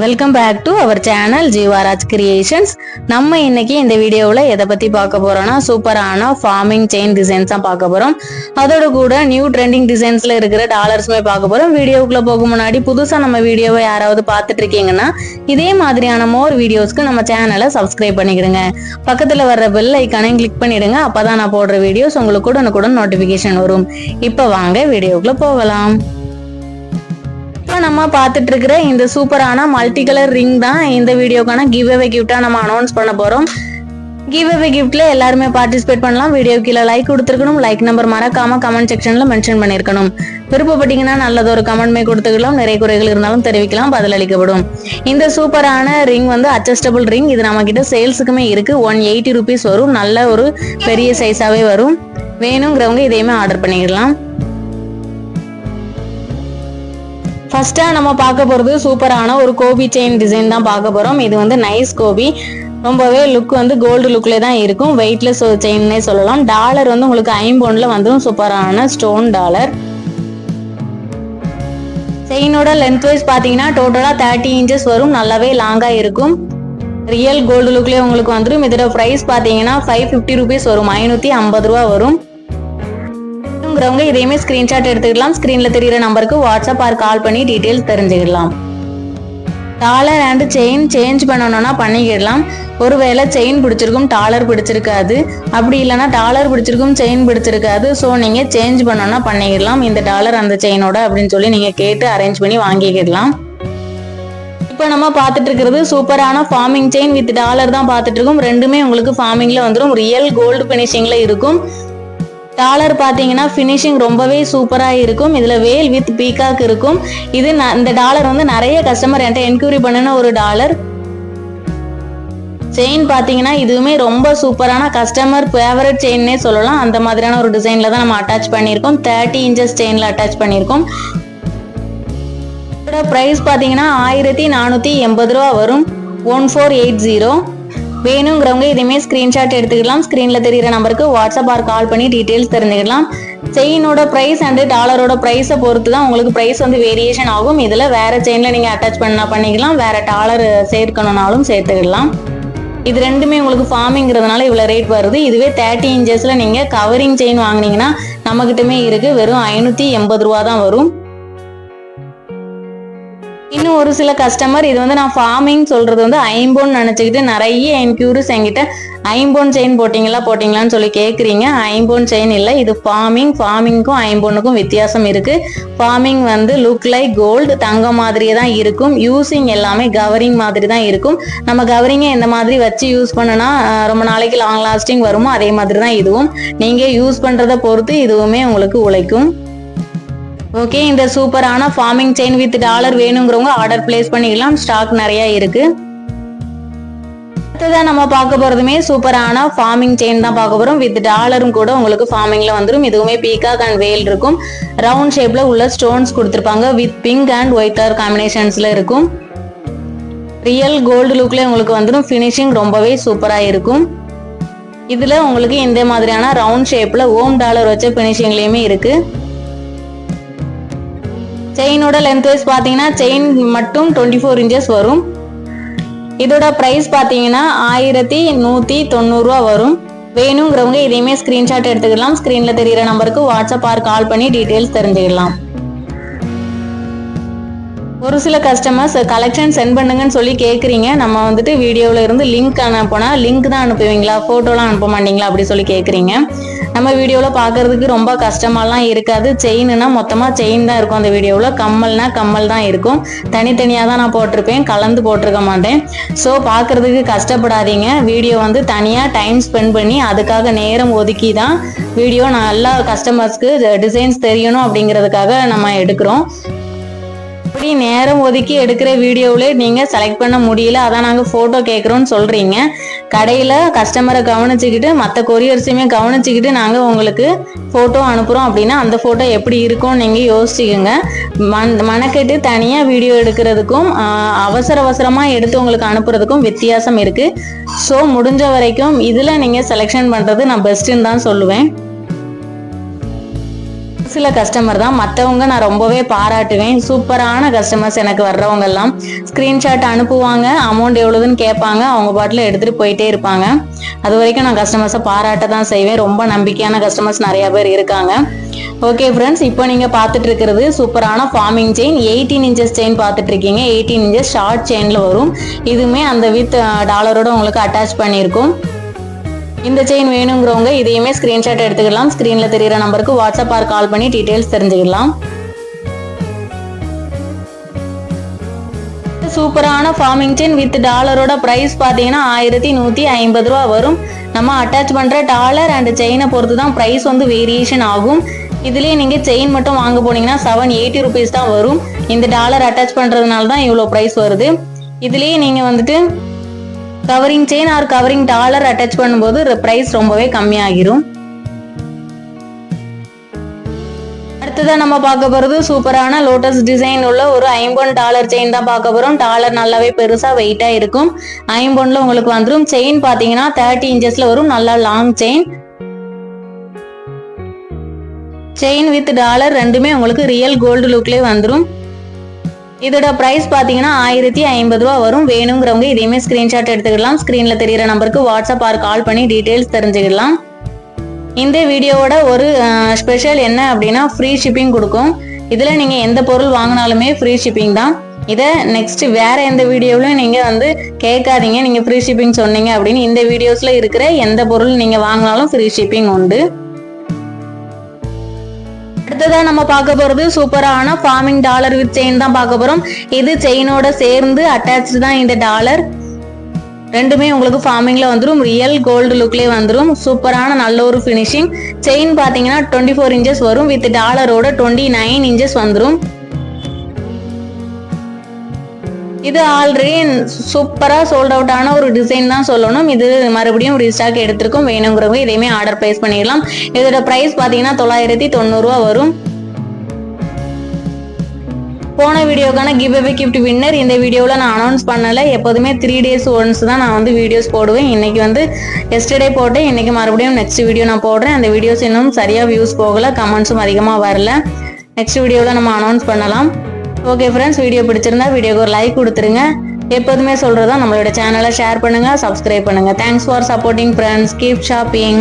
Welcome back to our channel Jeevaraj creations நம்ம இன்னைக்கு இந்த வீடியோவில் எதை பற்றி பார்க்க போறோம்னா சூப்பரான ஃபார்மிங் செயின் டிசைன்ஸ் தான் பார்க்க போகிறோம் அதோட கூட நியூ ட்ரெண்டிங் டிசைன்ஸில் இருக்கிற டாலர்ஸுமே பார்க்க போகிறோம் வீடியோக்குள்ளே போக முன்னாடி புதுசாக நம்ம வீடியோவை யாராவது பார்த்துட்டு இருக்கீங்கன்னா இதே மாதிரியான மோர் வீடியோஸ்க்கு நம்ம சேனலை சப்ஸ்கிரைப் பண்ணிக்கிடுங்க. பக்கத்தில் வர்ற பெல் ஐக்கானையும் கிளிக் பண்ணிடுங்க. அப்போ தான் நான் போடுற வீடியோஸ் உங்களுக்கு உடனுக்குடன் நோட்டிஃபிகேஷன் வரும். இப்போ வாங்க வீடியோக்குள்ளே போகலாம். இப்போ நம்ம பார்த்துட்டு இருக்கிற இந்த சூப்பரான மல்டி கலர் ரிங் தான் இந்த வீடியோக்கான கிவ் அவே கிஃப்டாக நம்ம அனௌன்ஸ் பண்ண போகிறோம் கிவ் அவே கிஃப்ட்ல எல்லாருமே பார்ட்டிசிபேட் பண்ணலாம். வீடியோ கீழே லைக் கொடுத்துருக்கணும். லைக் நம்பர் மறக்காம கமெண்ட் செக்ஷன்ல மென்ஷன் பண்ணிருக்கணும் விருப்பப்பட்டீங்கன்னா நல்லது ஒரு கமெண்ட்மே கொடுத்துக்கலாம். நிறைய குறைகள் இருந்தாலும் தெரிவிக்கலாம். பதிலளிக்கப்படும் இந்த சூப்பரான ரிங் வந்து அட்ஜஸ்டபிள் ரிங் இது நம்ம கிட்ட சேல்ஸுக்குமே இருக்கு. ஒன் எயிட்டி ருபீஸ் வரும். நல்ல ஒரு பெரிய சைஸாவே வரும். வேணுங்கிறவங்க இதையுமே ஆர்டர் பண்ணிக்கலாம் ஃபர்ஸ்டா நம்ம பார்க்க போறது சூப்பரான ஒரு கோபி செயின் டிசைன் தான் பார்க்க போறோம். இது வந்து நைஸ் கோபி. ரொம்பவே லுக் வந்து கோல்டு லுக்கில் தான் இருக்கும். வெயிட்லெஸ் செயின்னே சொல்லலாம். டாலர் வந்து உங்களுக்கு ஐம்பொன்ல வந்துடும் சூப்பரான ஸ்டோன் டாலர் செயினோட லென்த் வைஸ் பார்த்தீங்கன்னா டோட்டலாக தேர்ட்டி இன்ச்சஸ் வரும். நல்லாவே லாங்காக இருக்கும். ரியல் கோல்டு லுக்லேயே உங்களுக்கு வந்துடும் இதோட ப்ரைஸ் பார்த்தீங்கன்னா ஃபைவ் ஃபிஃப்டி ருபீஸ் வரும். ஐநூற்றி ஐம்பது ரூபா வரும். வேணுங்கிறவங்க இதையுமே ஸ்கிரீன்ஷாட் எடுத்துக்கலாம். ஸ்க்ரீனில் தெரியுற நம்பருக்கு வாட்ஸ்அப் ஆர் கால் பண்ணி டீட்டெயில்ஸ் தெரிஞ்சுக்கலாம். டாலர் அண்ட் செயின் சேஞ்ச் பண்ணணும்னா பண்ணிக்கிடலாம். ஒருவேளை செயின் பிடிச்சிருக்கும் டாலர் பிடிச்சிருக்காது. அப்படி இல்லைன்னா டாலர் பிடிச்சிருக்கும் செயின் பிடிச்சிருக்காது. ஸோ நீங்கள் சேஞ்ச் பண்ணணும்னா பண்ணிக்கிடலாம். இந்த டாலர் அந்த செயினோட அப்படின்னு சொல்லி நீங்கள் கேட்டு அரேஞ்ச் பண்ணி வாங்கிக்கிடலாம். இப்போ நம்ம பார்த்துட்டு இருக்கிறது சூப்பரான ஃபார்மிங் செயின் வித் டாலர் தான் பார்த்துட்டு இருக்கோம். ரெண்டுமே உங்களுக்கு ஃபார்மிங்கில் வந்துடும் ரியல் கோல்டு ஃபினிஷிங்கில் இருக்கும். டாலர் பார்த்தீங்கன்னா ஃபினிஷிங் ரொம்பவே சூப்பராக இருக்கும். இதில் வேல் வித் பீகாக் இருக்கும். இது இந்த டாலர் வந்து நிறைய கஸ்டமர் என்கிட்ட என்கொயரி பண்ணின ஒரு டாலர் செயின் பார்த்தீங்கன்னா இதுவுமே ரொம்ப சூப்பரான கஸ்டமர் ஃபேவரட் செயின்னே சொல்லலாம். அந்த மாதிரியான ஒரு டிசைனில் தான் நம்ம அட்டாச் பண்ணியிருக்கோம். தேர்ட்டி இன்ச்சஸ் செயினில் அட்டாச் பண்ணியிருக்கோம். இதோட ப்ரைஸ் பார்த்தீங்கன்னா ஆயிரத்தி நானூற்றி எண்பது ரூபா வரும். ஒன் ஃபோர் எயிட் ஜீரோ வேணுங்கிறவங்க இதையுமே ஸ்க்ரீன்ஷாட் எடுத்துக்கலாம். ஸ்க்ரீனில் தெரியிற நம்பருக்கு வாட்ஸ்அப் ஆர் கால் பண்ணி டீட்டெயில்ஸ் தெரிஞ்சுக்கலாம். செயினோட ப்ரைஸ் அண்டு டாலரோட ப்ரைஸை பொறுத்து தான் உங்களுக்கு ப்ரைஸ் வந்து வேரியேஷன் ஆகும். இதில் வேற செயினில் நீங்கள் அட்டாச் பண்ணால் பண்ணிக்கலாம். வேற டாலர் சேர்க்கணும்னாலும் சேர்த்துக்கலாம். இது ரெண்டுமே உங்களுக்கு ஃபார்மிங்கிறதுனால இவ்வளோ ரேட் வருது. இதுவே தேர்ட்டி இன்ச்சஸில் நீங்கள் கவரிங் செயின் வாங்குனீங்கன்னா நம்மகிட்டமே இருக்குது வெறும் ஐநூற்றி எண்பது ரூபா தான் வரும். இன்னும் ஒரு சில கஸ்டமர் இது வந்து நான் ஃபார்மிங் சொல்றது வந்து ஐம்போன் நினச்சிக்கிட்டு நிறைய என்கூரிஸ் என்கிட்ட ஐம்போன் செயின் போட்டிங்களா போட்டிங்களான்னு சொல்லி கேட்குறீங்க ஐம்போன் செயின் இல்லை இது ஃபார்மிங் ஃபார்மிங்க்கும் ஐம்போனுக்கும் வித்தியாசம் இருக்கு. ஃபார்மிங் வந்து லுக் லைக் கோல்டு தங்கம் மாதிரியே தான் இருக்கும். யூஸிங் எல்லாமே கவரிங் மாதிரி தான் இருக்கும். நம்ம கவரிங்கை எந்த மாதிரி வச்சு யூஸ் பண்ணனா ரொம்ப நாளைக்கு லாங் லாஸ்டிங் வருமோ அதே மாதிரி தான் இதுவும். நீங்கள் யூஸ் பண்ணுறதை பொறுத்து இதுவுமே உங்களுக்கு உழைக்கும். ஓகே இந்த சூப்பரான ஃபார்மிங் செயின் வித் டாலர் வேணுங்கிறவங்க ஆர்டர் பிளேஸ் பண்ணிக்கலாம் ஸ்டாக் நிறைய இருக்கு. அடுத்ததாக நம்ம பார்க்க போகிறதுமே சூப்பரான ஃபார்மிங் செயின் தான் பார்க்க போகிறோம் வித் டாலரும் கூட உங்களுக்கு ஃபார்மிங்கில் வந்துடும் இதுவுமே பீகாக் அண்ட் வேல் இருக்கும். ரவுண்ட் ஷேப்பில் உள்ள ஸ்டோன்ஸ் கொடுத்துருப்பாங்க. With pink and white colour காம்பினேஷன்ஸில் இருக்கும். ரியல் கோல்டு லுக்கில் உங்களுக்கு வந்துடும் ஃபினிஷிங் ரொம்பவே சூப்பராக இருக்கும். இதில் உங்களுக்கு இந்த மாதிரியான ரவுண்ட் ஷேப்பில் ஓம் டாலர் வச்ச ஃபினிஷிங்லேயுமே இருக்குது செயினோட லென்த் வைஸ் பார்த்தீங்கன்னா செயின் மட்டும் டுவெண்ட்டி ஃபோர் இன்ச்சஸ் வரும். இதோட ப்ரைஸ் பார்த்தீங்கன்னா ஆயிரத்தி நூற்றி தொண்ணூறுரூவா வரும். வேணுங்கிறவங்க இதையுமே ஸ்க்ரீன்ஷாட் எடுத்துக்கலாம். ஸ்க்ரீனில் தெரியிற நம்பருக்கு வாட்ஸ்அப் ஆர் கால் பண்ணி டீட்டெயில்ஸ் தெரிஞ்சுக்கலாம். ஒரு சில கஸ்டமர்ஸ் கலெக்ஷன் சென்ட் பண்ணுங்கன்னு சொல்லி கேட்குறீங்க நம்ம வந்துட்டு வீடியோவில் இருந்து லிங்க் அனுப்புனா லிங்க் தான் அனுப்புவீங்களா? ஃபோட்டோலாம் அனுப்ப மாட்டீங்களா? அப்படி சொல்லி கேட்குறீங்க நம்ம வீடியோவில் பார்க்கறதுக்கு ரொம்ப கஷ்டமாலாம் இருக்காது. செயின்னா மொத்தமாக செயின் தான் இருக்கும் அந்த வீடியோவில் கம்மல்னா கம்மல் தான் இருக்கும். தனித்தனியாக தான் நான் போட்டிருப்பேன். கலந்து போட்டிருக்க மாட்டேன். ஸோ பார்க்கறதுக்கு கஷ்டப்படாதீங்க. வீடியோ வந்து தனியாக டைம் ஸ்பெண்ட் பண்ணி அதுக்காக நேரம் ஒதுக்கி தான் வீடியோ நல்லா கஸ்டமர்ஸ்க்கு டிசைன்ஸ் தெரியணும் அப்படிங்கிறதுக்காக நம்ம எடுக்கிறோம். எப்படி நேரம் ஒதுக்கி எடுக்கிற வீடியோவில் நீங்கள் செலக்ட் பண்ண முடியல அதான் நாங்கள் ஃபோட்டோ கேட்குறோன்னு சொல்கிறீங்க கடையில் கஸ்டமரை கவனிச்சுக்கிட்டு மற்ற கொரியர்ஸையுமே கவனிச்சுக்கிட்டு நாங்கள் உங்களுக்கு ஃபோட்டோ அனுப்புகிறோம் அப்படின்னா அந்த ஃபோட்டோ எப்படி இருக்கும்னு நீங்கள் யோசிச்சுக்கோங்க. மண் மணக்கெட்டு தனியாக வீடியோ எடுக்கிறதுக்கும் அவசர அவசரமாக எடுத்து உங்களுக்கு அனுப்புறதுக்கும் வித்தியாசம் இருக்குது ஸோ முடிஞ்ச வரைக்கும் இதில் நீங்கள் செலெக்ஷன் பண்ணுறது நான் பெஸ்ட்டுன்னு தான் சொல்லுவேன். சில கஸ்டமர் தான். மற்றவங்க நான் ரொம்பவே பாராட்டுவேன். சூப்பரான கஸ்டமர்ஸ் எனக்கு வர்றவங்க எல்லாம் ஸ்க்ரீன்ஷாட் அனுப்புவாங்க. அமௌண்ட் எவ்வளோதுன்னு கேட்பாங்க. அவங்க பாட்டில் எடுத்துகிட்டு போயிட்டே இருப்பாங்க. அது வரைக்கும் நான் கஸ்டமர்ஸை பாராட்ட தான் செய்வேன். ரொம்ப நம்பிக்கையான கஸ்டமர்ஸ் நிறைய பேர் இருக்காங்க. ஓகே ஃப்ரெண்ட்ஸ் இப்போ நீங்கள் பார்த்துட்டு இருக்கிறது சூப்பரான forming chain eighteen inches chain பார்த்துட்டு இருக்கீங்க. எயிட்டீன் இன்ச்சஸ் ஷார்ட் செயினில் வரும். இதுவுமே அந்த வித் டாலரோட uh, உங்களுக்கு அட்டாச் பண்ணியிருக்கும். இந்த செயின் வேணுங்கிறவங்க இதையுமே ஸ்க்ரீன்ஷாட் எடுத்துக்கலாம். ஸ்க்ரீனில் தெரியிற நம்பருக்கு வாட்ஸ்அப் ஆர் கால் பண்ணி டீட்டெயில்ஸ் தெரிஞ்சுக்கலாம். சூப்பரான ஃபார்மிங் செயின் வித் டாலரோட ப்ரைஸ் பார்த்தீங்கன்னா ஆயிரத்தி நூற்றி ஐம்பது ரூபா வரும். நம்ம அட்டாச் பண்ணுற டாலர் அண்ட் செயினை பொறுத்து தான் ப்ரைஸ் வந்து வேரியேஷன் ஆகும். இதுலேயே நீங்கள் செயின் மட்டும் வாங்க போனீங்கன்னா செவன் எயிட்டி ருபீஸ் தான் வரும். இந்த டாலர் அட்டாச் பண்ணுறதுனால தான் இவ்வளோ ப்ரைஸ் வருது. இதுலேயே நீங்கள் வந்துட்டு covering chain or covering dollar attach பண்ணும்போது ப்ரைஸ் ரொம்பவே கம்மியாகிரும். அடுத்ததான் நம்ம பார்க்க போறது சூப்பரான லோட்டஸ் டிசைன் உள்ள ஒரு ஐம்பொன் டாலர் செயின் தான் பார்க்க போறோம். டாலர் நல்லாவே பெருசா வெயிட்டா இருக்கும். ஐம்பொன்ல உங்களுக்கு வந்துடும் செயின் பாத்தீங்கன்னா தேர்ட்டி இன்ச்சஸ்ல வரும். நல்லா long chain chain with dollar ரெண்டுமே உங்களுக்கு ரியல் கோல்டு லுக்லேயே வந்துடும் இதோட ப்ரைஸ் பார்த்தீங்கன்னா ஆயிரத்தி ஐம்பது ரூபா வரும். வேணுங்கிறவங்க இதையுமே ஸ்க்ரீன்ஷாட் எடுத்துக்கலாம் ஸ்க்ரீனில் தெரியிற நம்பருக்கு வாட்ஸ்அப் ஆர் கால் பண்ணி டீட்டெயில்ஸ் தெரிஞ்சுக்கலாம் இந்த வீடியோவோட ஒரு ஸ்பெஷல் என்ன அப்படின்னா ஃப்ரீ ஷிப்பிங் கொடுக்கும். இதில் நீங்கள் எந்த பொருள் வாங்கினாலுமே ஃப்ரீ ஷிப்பிங் தான். இதை நெக்ஸ்ட் வேற எந்த வீடியோவிலும் நீங்கள் வந்து கேட்காதீங்க. நீங்கள் ஃப்ரீ ஷிப்பிங் சொன்னீங்க அப்படின்னு இந்த வீடியோஸில் இருக்கிற எந்த பொருள் நீங்கள் வாங்கினாலும் ஃப்ரீ ஷிப்பிங் உண்டு. அடுத்ததா நம்ம பார்க்க போறது சூப்பரான ஃபார்மிங் டாலர் வித் செயின் தான் பார்க்க போறோம். இது செயினோட சேர்ந்து அட்டாச்சு தான் இந்த டாலர் ரெண்டுமே உங்களுக்கு ஃபார்மிங்ல வந்துடும் ரியல் கோல்டு லுக்லேயே வந்துடும் சூப்பரான நல்ல ஒரு ஃபினிஷிங் செயின் பார்த்தீங்கன்னா டுவெண்ட்டி ஃபோர் இன்ச்சஸ் வரும். வித் டாலரோட டுவெண்ட்டி நைன் இன்ச்சஸ் வந்துடும் இது ஆல்ரெடி சூப்பராக சோல்ட் அவுட் ஆன ஒரு டிசைன் தான் சொல்லணும். இது மறுபடியும் ரீஸ்டாக் எடுத்திருக்கும். வேணுங்கிறவங்க இதையுமே ஆர்டர் ப்ரைஸ் பண்ணிடலாம். இதோட ப்ரைஸ் பார்த்தீங்கன்னா தொள்ளாயிரத்தி தொண்ணூறுரூவா வரும். போன வீடியோக்கான கிவ் அவே கிஃப்ட் வின்னர் இந்த வீடியோவில் நான் அனௌன்ஸ் பண்ணலை. எப்போதுமே த்ரீ டேஸ் ஒன்ஸ் தான் நான் வந்து வீடியோஸ் போடுவேன். இன்றைக்கி வந்து எஸ்டர்டே போட்டேன். இன்னைக்கு மறுபடியும் நெக்ஸ்ட் வீடியோ நான் போடுறேன். அந்த வீடியோஸ் இன்னும் சரியாக வியூஸ் போகலை. கமெண்ட்ஸும் அதிகமாக வரல. நெக்ஸ்ட் வீடியோவில் நம்ம அனௌன்ஸ் பண்ணலாம். ஓகே ஃப்ரெண்ட்ஸ் வீடியோ பிடிச்சிருந்தா வீடியோக்கு ஒரு லைக் கொடுத்துருங்க. எப்போதுமே சொல்கிறதா நம்மளோட சேனலை ஷேர் பண்ணுங்கள் சப்ஸ்கிரைப் பண்ணுங்கள் thanks for supporting friends keep shopping